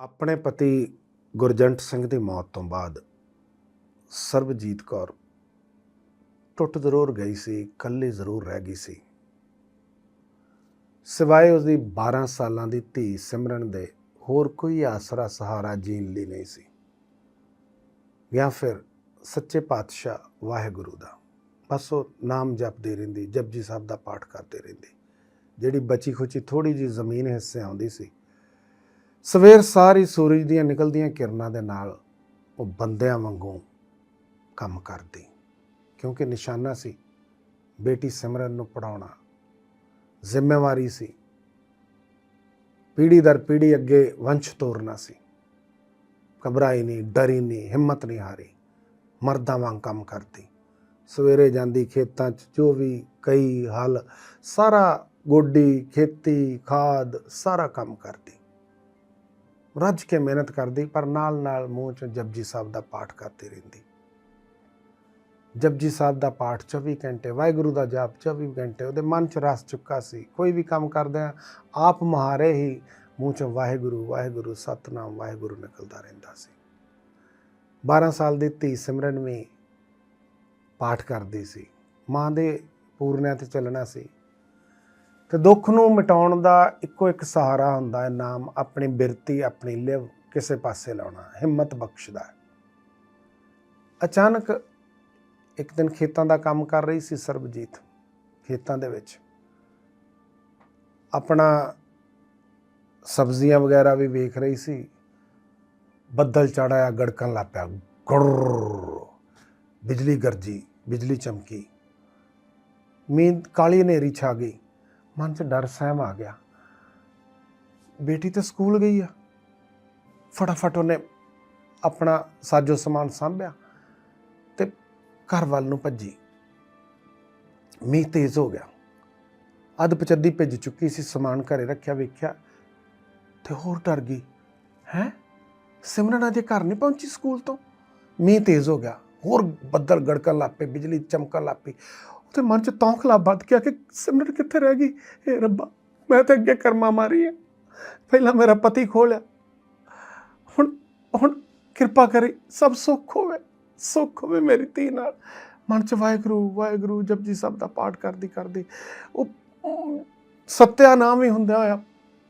ਆਪਣੇ ਪਤੀ ਗੁਰਜੰਟ ਸਿੰਘ ਦੀ ਮੌਤ ਤੋਂ ਬਾਅਦ ਸਰਬਜੀਤ ਕੌਰ ਟੁੱਟ ਜ਼ਰੂਰ ਗਈ ਸੀ, ਇਕੱਲੀ ਜ਼ਰੂਰ ਰਹਿ ਗਈ ਸੀ। ਸਿਵਾਏ ਉਸ ਦੀ 12 ਸਾਲਾਂ ਦੀ ਧੀ ਸਿਮਰਨ ਦੇ ਹੋਰ ਕੋਈ ਆਸਰਾ ਸਹਾਰਾ ਜੀਣ ਲਈ ਨਹੀਂ ਸੀ ਜਾਂ ਫਿਰ ਸੱਚੇ ਪਾਤਸ਼ਾਹ ਵਾਹਿਗੁਰੂ ਦਾ। ਬਸ ਉਹ ਨਾਮ ਜਪਦੀ ਰਹਿੰਦੀ, ਜਪਜੀ ਸਾਹਿਬ ਦਾ ਪਾਠ ਕਰਦੀ ਰਹਿੰਦੀ, ਜਿਹੜੀ ਬਚੀ ਖੁਚੀ ਥੋੜੀ ਜੀ ਜ਼ਮੀਨ ਹਿੱਸੇ ਆਉਂਦੀ ਸੀ ਸਵੇਰ ਸਾਰੀ ਸੂਰਜ ਦੀਆਂ ਨਿਕਲਦੀਆਂ ਕਿਰਨਾਂ ਦੇ ਨਾਲ ਉਹ ਬੰਦਿਆਂ ਵਾਂਗੂ ਕੰਮ ਕਰਦੀ, ਕਿਉਂਕਿ ਨਿਸ਼ਾਨਾ ਸੀ, ਬੇਟੀ ਸਿਮਰਨ ਨੂੰ ਪੜਾਉਣਾ ਜ਼ਿੰਮੇਵਾਰੀ ਸੀ। ਪੀੜੀ ਦਰ ਪੀੜੀ ਅੱਗੇ ਵੰਸ਼ ਤੋਰਨਾ ਸੀ। ਘਬਰਾਈ ਨਹੀਂ, ਡਰੀ ਨਹੀਂ, ਹਿੰਮਤ ਨਹੀਂ ਹਾਰੀ, ਮਰਦਾਂ ਵਾਂਗ ਕੰਮ ਕਰਦੀ। ਸਵੇਰੇ ਜਾਂਦੀ ਖੇਤਾਂ 'ਚ ਜੋ ਵੀ ਕਈ ਹਲ, ਸਾਰਾ ਗੋਡੀ, ਖੇਤੀ, ਖਾਦ, ਸਾਰਾ ਕੰਮ ਕਰਦੀ। ਰੱਜ ਕੇ ਮਿਹਨਤ ਕਰਦੀ, ਪਰ ਨਾਲ ਨਾਲ ਮੂੰਹ 'ਚੋਂ ਜਪਜੀ ਸਾਹਿਬ ਦਾ ਪਾਠ ਕਰਦੀ ਰਹਿੰਦੀ। ਜਪਜੀ ਸਾਹਿਬ ਦਾ ਪਾਠ 24 ਘੰਟੇ, ਵਾਹਿਗੁਰੂ ਦਾ ਜਾਪ 24 ਘੰਟੇ, ਉਹਦੇ ਮਨ 'ਚ ਰਸ ਚੁੱਕਾ ਸੀ। ਕੋਈ ਵੀ ਕੰਮ ਕਰਦਿਆਂ ਆਪ ਮਹਾਰੇ ਹੀ ਮੂੰਹ 'ਚ ਵਾਹਿਗੁਰੂ ਵਾਹਿਗੁਰੂ ਸਤਨਾਮ, ਵਾਹਿਗੁਰੂ ਨਿਕਲਦਾ ਰਹਿੰਦਾ ਸੀ। 12 ਸਾਲ ਦੀ ਧੀ ਸਿਮਰਨ ਵੀ ਪਾਠ ਕਰਦੀ ਸੀ। ਮਾਂ ਦੇ ਪੂਰਨਿਆਂ ਤੇ ਚੱਲਣਾ ਸੀ। ਤੇ ਦੁੱਖ ਨੂੰ ਮਿਟਾਉਣ ਦਾ ਇੱਕੋ ਇੱਕ ਸਹਾਰਾ ਹੁੰਦਾ ਹੈ ਨਾਮ, ਆਪਣੀ ਬਿਰਤੀ, ਆਪਣੀ ਲਿਵ, ਕਿਸੇ ਪਾਸੇ ਲਾਉਣਾ, ਹਿੰਮਤ ਬਖਸ਼ਦਾ ਹੈ। ਅਚਾਨਕ ਇੱਕ ਦਿਨ ਖੇਤਾਂ ਦਾ ਕੰਮ ਕਰ ਰਹੀ ਸੀ ਸਰਬਜੀਤ, ਖੇਤਾਂ ਦੇ ਵਿੱਚ। ਆਪਣਾ ਸਬਜ਼ੀਆਂ ਵਗੈਰਾ ਵੀ ਵੇਖ ਰਹੀ ਸੀ। ਬੱਦਲ ਚੜਾਇਆ ਗੜਕਣ ਲੱਗ ਪਿਆ। ਗੁਰ ਬਿਜਲੀ ਗਰਜੀ, ਬਿਜਲੀ ਚਮਕੀ। ਮੀਂਹ, ਕਾਲੀ ਹਨੇਰੀ ਛਾ ਗਈ। ਮਨ 'ਚ ਡਰ ਸਹਿਮ ਆ ਗਿਆ। ਬੇਟੀ ਤਾਂ ਸਕੂਲ ਗਈ ਆ। ਫਟਾਫਟ ਉਹਨੇ ਆਪਣਾ ਸਾਜੋ ਸਮਾਨ ਸਾਂਭਿਆ ਤੇ ਘਰ ਵੱਲ ਨੂੰ ਭੱਜੀ। ਮੀਂਹ ਤੇਜ਼ ਹੋ ਗਿਆ। ਅੱਧ ਪਚੱਦੀ ਭਿੱਜ ਚੁੱਕੀ ਸੀ, ਸਮਾਨ ਘਰੇ ਰੱਖਿਆ, ਵੇਖਿਆ ਤੇ ਹੋਰ ਡਰ ਗਈ। ਹੈ? ਸਿਮਰਨ ਅਜੇ ਘਰ ਨਹੀਂ ਪਹੁੰਚੀ ਸਕੂਲ ਤੋਂ? ਮੀਂਹ ਤੇਜ਼ ਹੋ ਗਿਆ। ਹੋਰ ਬੱਦਲ ਗੜਕਣ ਲੱਗ ਪਏ, ਬਿਜਲੀ ਚਮਕਣ ਲੱਗ ਪਈ। ਉਹਦੇ ਮਨ 'ਚ ਤੌਖਲਾ ਵੱਧ ਗਿਆ ਕਿ ਸਿਮਰਨ ਕਿੱਥੇ ਰਹਿ ਗਈ? ਏ ਰੱਬਾ, ਮੈਂ ਤਾਂ ਅੱਗੇ ਕਰਮਾ ਮਾਰੀ ਹੈ ਪਹਿਲਾਂ ਮੇਰਾ ਪਤੀ ਖੋਲਿਆ ਹੁਣ ਹੁਣ ਕਿਰਪਾ ਕਰੀ, ਸਭ ਸੁੱਖ ਹੋਵੇ ਸੁੱਖ ਹੋਵੇ ਮੇਰੀ ਧੀ ਨਾਲ। ਮਨ 'ਚ ਵਾਹਿਗੁਰੂ ਵਾਹਿਗੁਰੂ ਜਪਜੀ ਸਾਹਿਬ ਦਾ ਪਾਠ ਕਰਦੀ ਕਰਦੀ। ਉਹ, ਸਤਿਆ ਨਾਮ ਹੀ ਹੁੰਦਾ ਹੋਇਆ।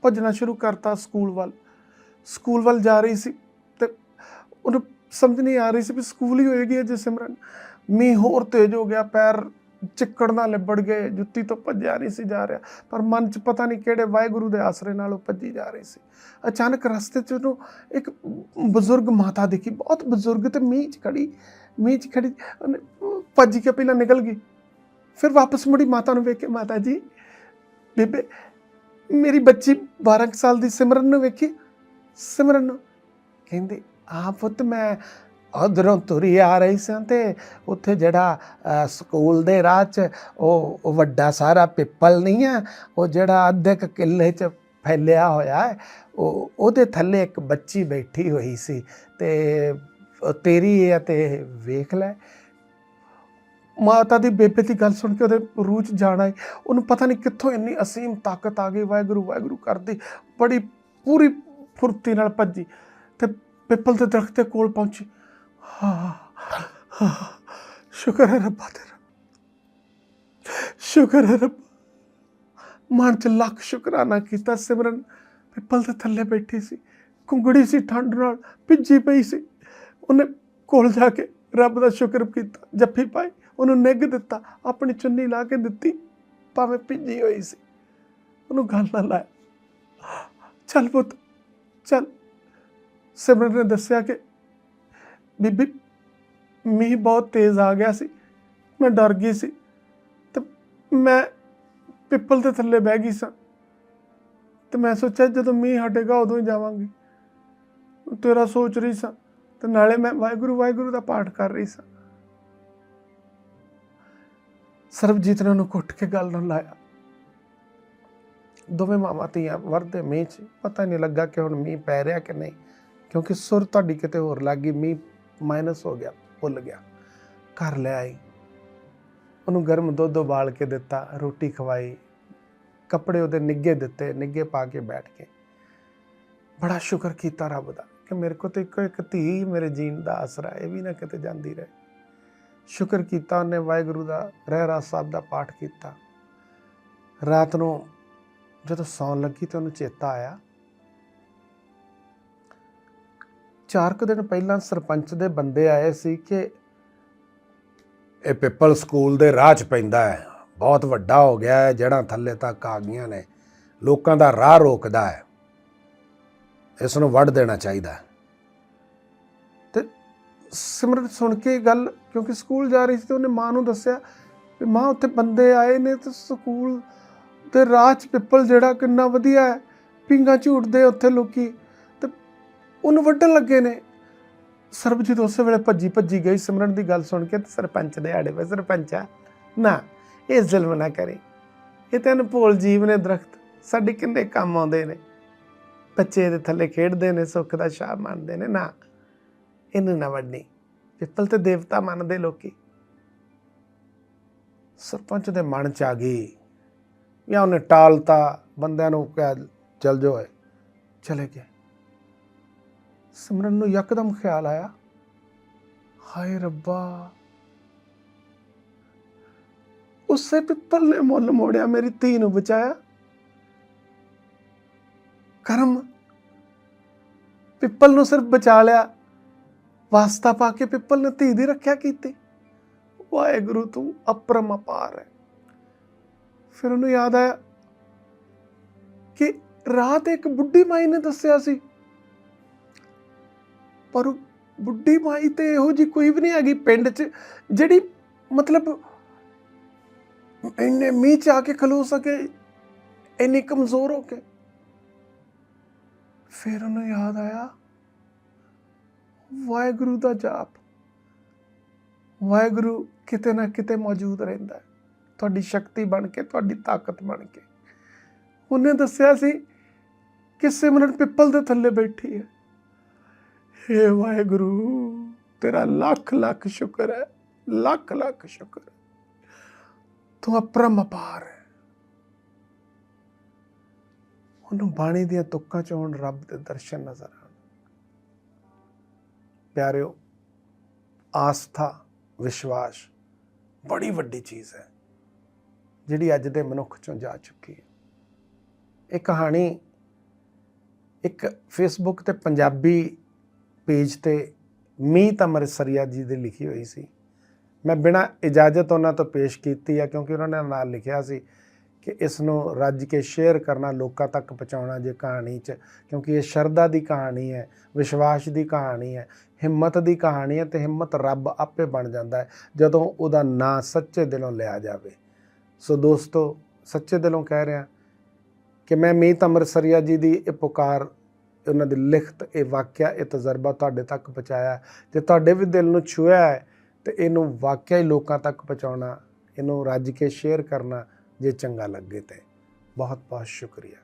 ਭੱਜਣਾ ਸ਼ੁਰੂ ਕਰਤਾ ਸਕੂਲ ਵੱਲ। ਸਕੂਲ ਵੱਲ ਜਾ ਰਹੀ ਸੀ ਤੇ ਉਹਨੂੰ ਸਮਝ ਨਹੀਂ ਆ ਰਹੀ ਸੀ ਵੀ ਸਕੂਲ ਹੀ ਹੋਏਗੀ ਅਜੇ ਸਿਮਰਨ। ਮੀਂਹ ਹੋਰ ਤੇਜ਼ ਹੋ ਗਿਆ, ਪੈਰ ਚਿੱਕੜ ਨਾਲ ਲਿਬੜ ਗਏ, ਜੁੱਤੀ ਤੋਂ ਭੱਜਿਆ ਨਹੀਂ ਸੀ ਜਾ ਰਿਹਾ। ਪਰ ਮਨ 'ਚ ਪਤਾ ਨਹੀਂ ਕਿਹੜੇ ਵਾਹਿਗੁਰੂ ਦੇ ਆਸਰੇ ਨਾਲ ਉਹ ਭੱਜੀ ਜਾ ਰਹੀ ਸੀ। ਅਚਾਨਕ ਰਸਤੇ 'ਚ ਉਹਨੂੰ ਇੱਕ ਬਜ਼ੁਰਗ ਮਾਤਾ ਦਿਖੀ, ਬਹੁਤ ਬਜ਼ੁਰਗ ਤੇ ਮੀਂਹ 'ਚ ਖੜੀ, ਮੀਂਹ 'ਚ ਖੜੀ ਭੱਜ ਕੇ ਪਹਿਲਾਂ ਨਿਕਲ ਗਈ। ਫਿਰ ਵਾਪਸ ਮੁੜੀ ਮਾਤਾ ਨੂੰ ਵੇਖ ਕੇ ਮਾਤਾ ਜੀ, ਬੇਬੇ, ਮੇਰੀ ਬੱਚੀ 12 ਕੁ ਸਾਲ ਦੀ ਸਿਮਰਨ ਨੂੰ ਵੇਖੀ। ਸਿਮਰਨ ਨੂੰ ਕਹਿੰਦੇ ਆ ਪੁੱਤ ਮੈਂ ਉਧਰੋਂ ਤੁਰੀ ਆ ਰਹੀ ਸਾਂ ਤੇ ਉੱਥੇ ਜਿਹੜਾ ਸਕੂਲ ਦੇ ਰਾਹ 'ਚ ਉਹ ਵੱਡਾ ਸਾਰਾ ਪਿੱਪਲ ਨਹੀਂ ਹੈ ਉਹ ਜਿਹੜਾ ਅੱਧੇ ਕੁ ਕਿੱਲੇ 'ਚ ਫੈਲਿਆ ਹੋਇਆ ਹੈ, ਉਹ, ਉਹਦੇ ਥੱਲੇ ਇੱਕ ਬੱਚੀ ਬੈਠੀ ਹੋਈ ਸੀ ਤੇ ਤੇਰੀ ਹੈ ਤੇ ਵੇਖ ਲੈ। ਮਾਤਾ ਦੀ ਬੇਬੇ ਦੀ ਗੱਲ ਸੁਣ ਕੇ ਉਹਦੇ ਰੂਹ 'ਚ ਜਾਣਾ ਆਈ। ਉਹਨੂੰ ਪਤਾ ਨਹੀਂ ਕਿੱਥੋਂ ਇੰਨੀ ਅਸੀਮ ਤਾਕਤ ਆ ਗਈ, ਵਾਹਿਗੁਰੂ ਵਾਹਿਗੁਰੂ ਕਰਦੀ, ਬੜੀ ਪੂਰੀ ਫੁਰਤੀ ਨਾਲ ਭੱਜੀ ਤੇ ਪਿੱਪਲ ਦੇ ਦਰਖਤ ਦੇ ਕੋਲ ਪਹੁੰਚੀ। ਹਾਂ ਹਾਂ, ਸ਼ੁਕਰ ਹੈ ਰੱਬਾ ਤੇਰਾ। ਸ਼ੁਕਰ ਹੈ ਰੱਬ। ਮਨ ਚ ਲੱਖ ਸ਼ੁਕਰਾਨਾ ਕੀਤਾ ਸਿਮਰਨ। ਪਿੱਪਲ ਦੇ ਥੱਲੇ ਬੈਠੀ ਸੀ। ਕੁੰਗੜੀ ਸੀ ਠੰਡ ਨਾਲ ਭਿੱਜੀ ਪਈ ਸੀ। ਉਹਨੇ ਕੋਲ ਜਾ ਕੇ ਰੱਬ ਦਾ ਸ਼ੁਕਰ ਕੀਤਾ ਜੱਫੀ ਪਾਈ। ਉਹਨੂੰ ਨਿੱਘ ਦਿੱਤਾ ਆਪਣੀ ਚੁੰਨੀ ਲਾ ਕੇ ਦਿੱਤੀ। ਭਾਵੇਂ ਭਿੱਜੀ ਹੋਈ ਸੀ। ਉਹਨੂੰ ਗੱਲ ਨਾਲ ਲਾਇਆ। ਚੱਲ ਪੁੱਤ ਚੱਲ। ਸਿਮਰਨ ਨੇ ਦੱਸਿਆ ਕਿ ਬੀਬੀ, ਮੀਂਹ ਬਹੁਤ ਤੇਜ਼ ਆ ਗਿਆ ਸੀ। ਮੈਂ ਡਰ ਗਈ ਸੀ। ਤੇ ਮੈਂ ਪਿੱਪਲ ਦੇ ਥੱਲੇ ਬਹਿ ਗਈ ਸਾਂ। ਤੇ ਮੈਂ ਸੋਚਿਆ, ਜਦੋਂ ਮੀਂਹ ਹਟੇਗਾ, ਉਦੋਂ ਹੀ ਜਾਵਾਂਗੀ। ਤੇਰਾ ਸੋਚ ਰਹੀ ਸਾਂ। ਤੇ ਨਾਲੇ ਮੈਂ ਵਾਹਿਗੁਰੂ ਵਾਹਿਗੁਰੂ ਦਾ ਪਾਠ ਕਰ ਰਹੀ ਸਾਂ। ਸਰਬਜੀਤ ਨੇ ਉਹਨੂੰ ਘੁੱਟ ਕੇ ਗੱਲ ਨਾਲ ਲਾਇਆ। ਦੋਵੇਂ ਮਾਵਾਂ ਧੀਆਂ ਵਰਦੇ ਮੀਂਹ 'ਚ। ਪਤਾ ਨਹੀਂ ਲੱਗਾ ਕਿ ਹੁਣ ਮੀਂਹ ਪੈ ਰਿਹਾ ਕਿ ਨਹੀਂ। ਕਿਉਂਕਿ ਸੁਰ ਤੁਹਾਡੀ ਕਿਤੇ ਹੋਰ ਲੱਗ ਗਈ। ਮੀਂਹ ਮਾਈਨਸ ਹੋ ਗਿਆ ਭੁੱਲ ਗਿਆ। ਘਰ ਲੈ ਆਈ। ਉਹਨੂੰ ਗਰਮ ਦੁੱਧ ਉਬਾਲ ਕੇ ਦਿੱਤਾ ਰੋਟੀ ਖਵਾਈ। ਕੱਪੜੇ ਉਹਦੇ ਨਿੱਗੇ ਦਿੱਤੇ ਨਿੱਗੇ ਪਾ ਕੇ ਬੈਠ ਕੇ ਬੜਾ ਸ਼ੁਕਰ ਕੀਤਾ ਰੱਬ ਦਾ ਕਿ ਮੇਰੇ ਕੋਲ ਤੇ ਇੱਕੋ ਇੱਕ ਧੀ ਮੇਰੇ ਜੀਣ ਦਾ ਆਸਰਾ ਹੈ, ਇਹ ਵੀ ਨਾ ਕਿਤੇ ਜਾਂਦੀ ਰਹੇ। ਸ਼ੁਕਰ ਕੀਤਾ ਉਹਨੇ ਵਾਹਿਗੁਰੂ ਦਾ ਰਹਿ ਰਹਿਰਾਸ ਸਾਹਿਬ ਦਾ ਪਾਠ ਕੀਤਾ। ਰਾਤ ਨੂੰ ਜਦੋਂ ਸੌਣ ਲੱਗੀ ਤੇ ਉਹਨੂੰ ਚੇਤਾ ਆਇਆ ਚਾਰ ਕੁ ਦਿਨ ਪਹਿਲਾਂ ਸਰਪੰਚ ਦੇ ਬੰਦੇ ਆਏ ਸੀ ਕਿ ਇਹ ਪਿੱਪਲ ਸਕੂਲ ਦੇ ਰਾਹ 'ਚ ਪੈਂਦਾ ਹੈ। ਬਹੁਤ ਵੱਡਾ ਹੋ ਗਿਆ ਹੈ ਜੜਾਂ ਥੱਲੇ ਤੱਕ ਆ ਗਈਆਂ ਨੇ। ਲੋਕਾਂ ਦਾ ਰਾਹ ਰੋਕਦਾ ਹੈ। ਇਸ ਨੂੰ ਵੱਢ ਦੇਣਾ ਚਾਹੀਦਾ ਹੈ। ਤੇ ਸਿਮਰਨ ਸੁਣ ਕੇ ਗੱਲ ਕਿਉਂਕਿ ਸਕੂਲ ਜਾ ਰਹੀ ਸੀ ਤੇ ਉਹਨੇ ਮਾਂ ਨੂੰ ਦੱਸਿਆ ਵੀ ਮਾਂ ਉੱਥੇ ਬੰਦੇ ਆਏ ਨੇ ਤੇ ਸਕੂਲ ਤੇ ਰਾਹ 'ਚ ਪਿੱਪਲ ਜਿਹੜਾ ਕਿੰਨਾ ਵਧੀਆ ਹੈ। ਪਿੰਗਾ ਝੂਟਦੇ ਉੱਥੇ ਲੋਕੀ। ਉਹਨੂੰ ਵੱਢਣ ਲੱਗੇ ਨੇ। ਸਰਬਜੀਤ ਉਸੇ ਵੇਲੇ ਭੱਜੀ ਭੱਜੀ ਗਈ। ਸਿਮਰਨ ਦੀ ਗੱਲ ਸੁਣ ਕੇ ਤੇ ਸਰਪੰਚ ਦੇ ਆੜੇ ਵੇ ਸਰਪੰਚਾ ਨਾ, ਇਹ ਜ਼ੁਲਮ ਨਾ ਕਰੇ। ਇਹ ਤਾਂ ਅਨਪੋਲ ਜੀਵ ਨੇ ਦਰਖਤ। ਸਾਡੇ ਕਿੰਨੇ ਕੰਮ ਆਉਂਦੇ ਨੇ। ਬੱਚੇ ਦੇ ਥੱਲੇ ਖੇਡਦੇ ਨੇ, ਸੁੱਖ ਦਾ ਸ਼ਾਹ ਮੰਨਦੇ ਨੇ। ਨਾ, ਇਹਨੂੰ ਨਾ ਵੱਢਣੀ ਪਿੱਪਲ ਤੇ ਦੇਵਤਾ ਮੰਨਦੇ ਲੋਕੀ। ਸਰਪੰਚ ਦੇ ਮਨ ਚ ਆ ਗਈ। ਜਾਂ ਉਹਨੇ ਟਾਲਤਾ, ਬੰਦਿਆਂ ਨੂੰ ਕਹਿ, ਚਲ ਜਾਓ ਏ ਚਲੇ ਗਏ। ਸਿਮਰਨ ਨੂੰ ਯਕਦਮ ਖਿਆਲ ਆਇਆ। ਹਾਏ ਰੱਬਾ। ਉਸੇ ਪਿੱਪਲ ਨੇ ਮੁੱਲ ਮੋੜਿਆ ਮੇਰੀ ਧੀ ਨੂੰ ਬਚਾਇਆ। ਕਰਮ। ਪਿੱਪਲ ਨੂੰ ਸਿਰਫ ਬਚਾ ਲਿਆ। ਵਾਸਤਾ ਪਾ ਕੇ ਪਿੱਪਲ ਨੇ ਧੀ ਦੀ ਰੱਖਿਆ ਕੀਤੀ। ਵਾਹਿਗੁਰੂ, ਤੂੰ ਅਪਰਮ ਅਪਾਰ ਹੈ। ਫਿਰ ਉਹਨੂੰ ਯਾਦ ਆਇਆ ਕਿ ਰਾਤ ਇੱਕ ਬੁੱਢੀ ਮਾਈ ਨੇ ਦੱਸਿਆ ਸੀ ਪਰ ਬੁੱਢੀ ਮਾਈ ਤੇ ਇਹੋ ਜੀ ਕੋਈ ਵੀ ਨਹੀਂ ਹੈਗੀ ਪਿੰਡ 'ਚ, ਜਿਹੜੀ ਮਤਲਬ ਇੰਨੇ ਮੀਂਹ 'ਚ ਆ ਕੇ ਖਲੋ ਸਕੇ, ਇੰਨੀ ਕਮਜ਼ੋਰ ਹੋ ਕੇ। ਫਿਰ ਉਹਨੂੰ ਯਾਦ ਆਇਆ, ਵਾਹਿਗੁਰੂ ਦਾ ਜਾਪ। ਵਾਹਿਗੁਰੂ ਕਿਤੇ ਨਾ ਕਿਤੇ ਮੌਜੂਦ ਰਹਿੰਦਾ ਹੈ। ਤੁਹਾਡੀ ਸ਼ਕਤੀ ਬਣ ਕੇ, ਤੁਹਾਡੀ ਤਾਕਤ ਬਣ ਕੇ। ਉਹਨੇ ਦੱਸਿਆ ਸੀ ਕਿ ਸਿਮਰਨ ਪਿੱਪਲ ਦੇ ਥੱਲੇ ਬੈਠੀ ਹੈ। ਹੇ ਵਾਹਿਗੁਰੂ, ਤੇਰਾ ਲੱਖ ਲੱਖ ਸ਼ੁਕਰ ਹੈ, ਲੱਖ ਲੱਖ ਸ਼ੁਕਰ ਤੂੰ ਅਪਰਮ ਅਪਾਰ ਹੈ। ਉਹਨੂੰ ਬਾਣੀ ਦੀਆਂ ਤੁਕਾਂ ਚ ਹੁਣ ਰੱਬ ਦੇ ਦਰਸ਼ਨ ਨਜ਼ਰ ਆਉਣ। ਪਿਆਰਿਓ, ਆਸਥਾ, ਵਿਸ਼ਵਾਸ ਬੜੀ ਵੱਡੀ ਚੀਜ਼ ਹੈ, ਜਿਹੜੀ ਅੱਜ ਦੇ ਮਨੁੱਖ ਚੋਂ ਜਾ ਚੁੱਕੀ ਹੈ। ਇਹ ਕਹਾਣੀ ਇੱਕ ਫੇਸਬੁੱਕ ਤੇ ਪੰਜਾਬੀ ਪੇਜ ਤੇ ਮੀਤ ਅਮਰਸਰੀਆ ਜੀ ਦੀ ਲਿਖੀ ਹੋਈ ਸੀ। ਮੈਂ ਬਿਨਾਂ ਇਜਾਜ਼ਤ ਉਹਨਾਂ ਤੋਂ ਪੇਸ਼ ਕੀਤੀ ਆ ਕਿਉਂਕਿ ਉਹਨਾਂ ਨੇ ਨਾਲ ਲਿਖਿਆ ਸੀ ਕਿ ਇਸ ਨੂੰ ਰੱਜ ਕੇ ਸ਼ੇਅਰ ਕਰਨਾ ਲੋਕਾਂ ਤੱਕ ਪਹੁੰਚਾਉਣਾ ਜੇ ਕਹਾਣੀ 'ਚ, ਕਿਉਂਕਿ ਇਹ ਸ਼ਰਧਾ ਦੀ ਕਹਾਣੀ ਹੈ, ਵਿਸ਼ਵਾਸ ਦੀ ਕਹਾਣੀ ਹੈ, ਹਿੰਮਤ ਦੀ ਕਹਾਣੀ ਹੈ ਤੇ ਹਿੰਮਤ ਰੱਬ ਆਪੇ ਬਣ ਜਾਂਦਾ ਹੈ ਜਦੋਂ ਉਹਦਾ ਨਾਂ ਸੱਚੇ ਦਿਲੋਂ ਲਿਆ ਜਾਵੇ। ਸੋ ਦੋਸਤੋ, ਸੱਚੇ ਦਿਲੋਂ ਕਹਿ ਰਿਹਾ ਕਿ ਮੈਂ ਮੀਤ ਅੰਮ੍ਰਿਤਸਰੀਆ ਜੀ ਦੀ ਇਹ ਪੁਕਾਰ ਉਹਨਾਂ ਦੀ ਲਿਖਤ ਇਹ ਵਾਕਿਆ, ਇਹ ਤਜਰਬਾ ਤੁਹਾਡੇ ਤੱਕ ਪਹੁੰਚਾਇਆ ਜੇ ਤੁਹਾਡੇ ਵੀ ਦਿਲ ਨੂੰ ਛੂਇਆ ਹੈ ਤੇ ਇਹਨੂੰ ਵਾਕਿਆ ਹੀ ਲੋਕਾਂ ਤੱਕ ਪਹੁੰਚਾਉਣਾ, ਇਹਨੂੰ ਰੱਜ ਕੇ ਸ਼ੇਅਰ ਕਰਨਾ ਜੇ ਚੰਗਾ ਲੱਗੇ ਤੇ। ਬਹੁਤ ਬਹੁਤ ਸ਼ੁਕਰੀਆ।